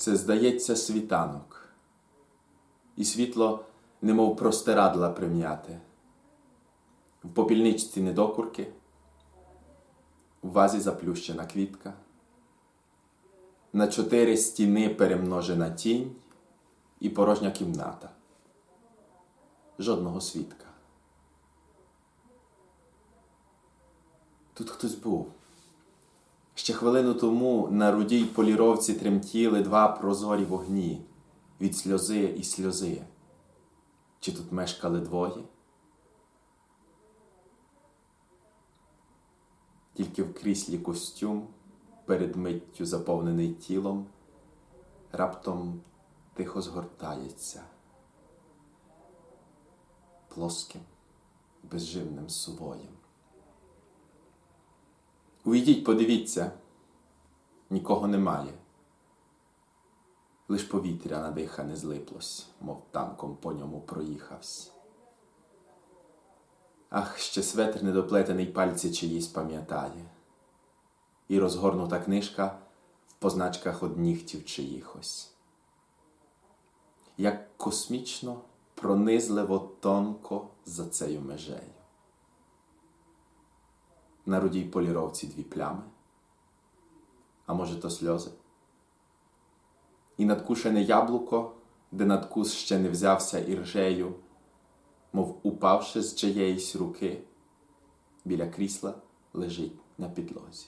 Це, здається, світанок, і світло, немов простирадла прим'яте. В попільничці недокурки, в вазі заплющена квітка, на чотири стіни перемножена тінь і порожня кімната. Жодного свідка. Тут хтось був. Ще хвилину тому на рудій поліровці тремтіли два прозорі вогні від сльози і сльози. Чи тут мешкали двоє? Тільки в кріслі костюм, перед миттю заповнений тілом, раптом тихо згортається плоским, безживним сувоєм. Уйдіть, подивіться, нікого немає. Лиш повітря надихане злиплось, мов танком по ньому проїхавсь. Ах, ще светр недоплетений пальці чиїсь пам'ятає, і розгорнута книжка в позначках од нігтів чиїхось. Як космічно, пронизливо тонко за цею межею. На рудій поліровці дві плями, а може, то сльози. І надкушене яблуко, де надкус ще не взявся іржею, мов упавши з чиєїсь руки, біля крісла лежить на підлозі.